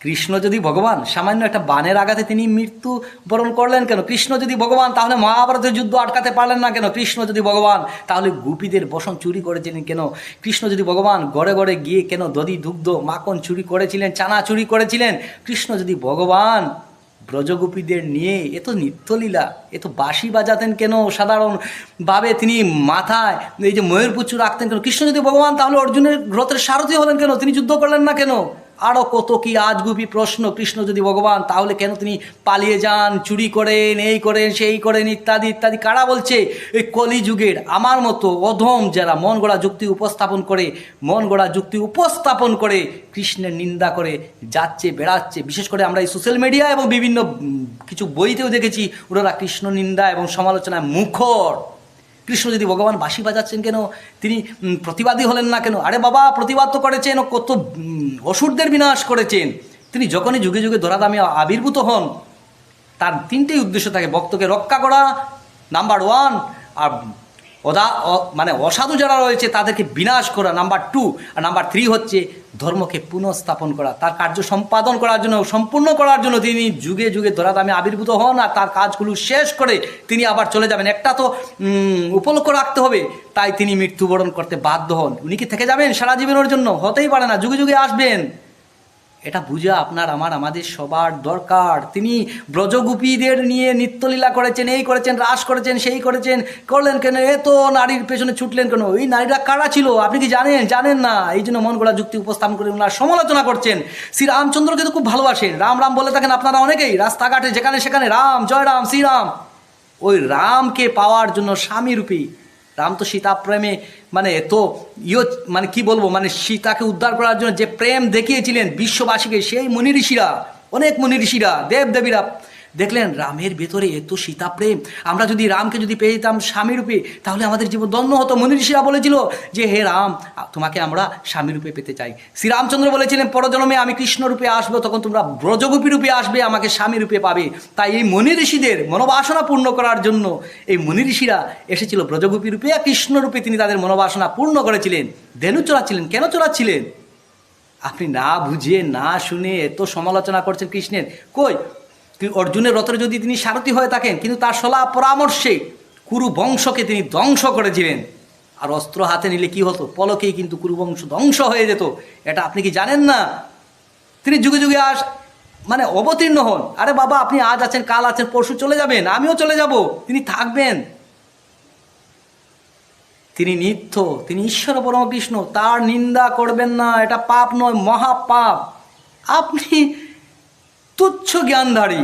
কৃষ্ণ যদি ভগবান, সামান্য একটা বানের আঘাতে তিনি মৃত্যু বরণ করলেন কেন? কৃষ্ণ যদি ভগবান, তাহলে মহাভারতের যুদ্ধ আটকাতে পারলেন না কেন? কৃষ্ণ যদি ভগবান, তাহলে গোপীদের বসন চুরি করেছিলেন কেন? কৃষ্ণ যদি ভগবান, গড়ে গড়ে গিয়ে কেন দধি, দুগ্ধ, মাখন চুরি করেছিলেন, চানা চুরি করেছিলেন? কৃষ্ণ যদি ভগবান, ব্রজগোপীদের নিয়ে এ তো নিত্যলীলা, এ তো বাঁশি বাজাতেন কেন? সাধারণভাবে তিনি মাথায় এই যে ময়ূরপুচ্ছু রাখতেন কেন? কৃষ্ণ যদি ভগবান, তাহলে অর্জুনের রথের সারথি হলেন কেন? তিনি যুদ্ধ করলেন না কেন? আরও কত কি আজগুবি প্রশ্ন, কৃষ্ণ যদি ভগবান, তাহলে কেন তিনি পালিয়ে যান, চুরি করেন, এই করেন, সেই করেন, ইত্যাদি ইত্যাদি? কারা বলছে, এই কলিযুগের আমার মতো অধম যারা মন গড়া যুক্তি উপস্থাপন করে, মন গড়া যুক্তি উপস্থাপন করে কৃষ্ণের নিন্দা করে, যাচ্ছে, বেড়াচ্ছে, বিশেষ করে আমরা এই সোশ্যাল মিডিয়া এবং বিভিন্ন কিছু বইতেও দেখেছি, ওনারা কৃষ্ণ নিন্দা এবং সমালোচনায় মুখর। কৃষ্ণ যদি ভগবান বাঁশি বাজাচ্ছেন কেন? তিনি প্রতিবাদী হলেন না কেন? আরে বাবা, প্রতিবাদ তো করেছেন কত অসুরদের বিনাশ করেছেন। তিনি যখনই যুগে যুগে ধরাধামে আবির্ভূত হন, তার তিনটেই উদ্দেশ্য থাকে, ভক্তকে রক্ষা করা নাম্বার ওয়ান আর অদা মানে অসাধু যারা রয়েছে, তাদেরকে বিনাশ করা নাম্বার টু আর নাম্বার থ্রি হচ্ছে ধর্মকে পুনঃস্থাপন করা, তার কার্য সম্পাদন করার জন্য, সম্পূর্ণ করার জন্য তিনি যুগে যুগে ধরাধামে আবির্ভূত হন, আর তার কাজগুলো শেষ করে তিনি আবার চলে যাবেন। একটা তো উপলক্ষ রাখতে হবে, তাই তিনি মৃত্যুবরণ করতে বাধ্য হন। উনি কি থেকে যাবেন সারা জীবনের জন্য? হতেই পারে না, যুগে যুগে আসবেন। এটা বুঝা আপনার, আমার, আমাদের সবার দরকার। তিনি ব্রজগোপীদের নিয়ে নিত্যলীলা করেছেন, এই করেছেন, রাস করেছেন, সেই করেছেন। করলেন কেন? এ তো নারীর পেছনে ছুটলেন কেন? এই নারীরা কারা ছিল? আপনি কি জানেন? জানেন না। এই জন্য মন গড়া যুক্তি উপস্থাপন করে ওনার সমালোচনা করছেন। শ্রী রামচন্দ্রকে তো খুব ভালোবাসেন। রাম রাম বলে থাকেন আপনারা অনেকেই। রাস্তাঘাটে যেখানে সেখানে রাম, জয় রাম শ্রীরাম ওই রামকে পাওয়ার জন্য স্বামী রূপী রাম তো সীতা প্রেমে মানে এত ইয়ে মানে কি বলব মানে সীতাকে উদ্ধার করার জন্য যে প্রেম দেখিয়েছিলেন বিশ্ববাসীকে, সেই মুনি ঋষিরা, অনেক মুনি ঋষিরা দেব দেবীরা দেখলেন রামের ভেতরে এত সীতা প্রেম আমরা যদি রামকে যদি পেয়ে যেতাম স্বামী রূপে তাহলে আমাদের জীবন ধন্য হতো। মুনি ঋষিরা বলেছিল যে, হে রাম, তোমাকে আমরা স্বামী রূপে পেতে চাই। শ্রীরামচন্দ্র বলেছিলেন, পরজন্মে আমি কৃষ্ণ রূপে আসব, তখন তোমরা ব্রজগোপী রূপে আসবে, আমাকে স্বামী রূপে পাবে। তাই এই মনি ঋষিদের মনোবাসনা পূর্ণ করার জন্য এই মনি ঋষিরা এসেছিল ব্রজগোপী রূপে আর কৃষ্ণ রূপে তিনি তাদের মনোবাসনা পূর্ণ করেছিলেন। ধেনু চড়াচ্ছিলেন, কেন চড়াচ্ছিলেন? আপনি না বুঝে না শুনে এত সমালোচনা করছেন কৃষ্ণের। কই অর্জুনের রথের যদি তিনি সারথি হয়ে থাকেন, কিন্তু তার সলা পরামর্শে কুরু বংশকে তিনি ধ্বংস করেছিলেন আর অস্ত্র হাতে নিলে কি হতো? পলকেই কিন্তু কুরু বংশ ধ্বংস হয়ে যেত। এটা আপনি কি জানেন না? তিনি যুগে যুগে আস মানে অবতীর্ণ হন। আরে বাবা, আপনি আজ আছেন, কাল আছেন, পরশু চলে যাবেন, আমিও চলে যাব, তিনি থাকবেন। তিনি নিত্য, তিনি ঈশ্বর পরম কৃষ্ণ তার নিন্দা করবেন না, এটা পাপ নয়, মহাপাপ। আপনি তুচ্ছ জ্ঞানধারী।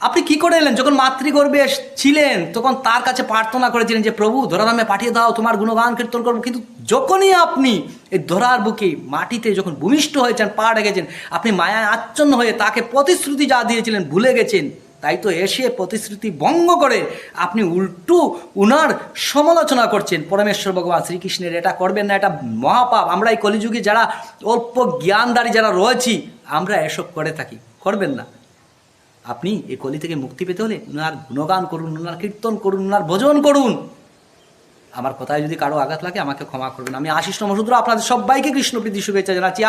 আপনি কি করে এলেন? যখন মাতৃগর্ভে ছিলেন, তখন তার কাছে প্রার্থনা করেছিলেন যে, প্রভু ধরাধামে পাঠিয়ে দাও, তোমার গুণগান কীর্তন করব। কিন্তু যখনই আপনি এই ধরার বুকে, মাটিতে যখন ভূমিষ্ঠ হয়েছেন, পা রেখেছেন, আপনি মায়া আচ্ছন্ন হয়ে তাকে প্রতিশ্রুতি যা দিয়েছিলেন ভুলে গেছেন, তাই তো এসে প্রতিশ্রুতি ভঙ্গ করে আপনি উল্টু উনার সমালোচনা করছেন। পরমেশ্বর ভগবান, শ্রীকৃষ্ণের এটা করবেন না, এটা মহাপাপ। আমরা এই কলিযুগে যারা অল্প জ্ঞানদারী যারা রয়েছি, আমরা এসব করে থাকি। করবেন না। আপনি এই কলি থেকে মুক্তি পেতে হলে ওনার গুণগান করুন ওনার কীর্তন করুন ওনার ভোজন করুন। আমার কথায় যদি কারও আঘাত লাগে, আমাকে ক্ষমা করবেন। আমি আশিস নমসূদ্র, আপনাদের সবাইকে কৃষ্ণপ্রীতি শুভেচ্ছা জানাচ্ছি।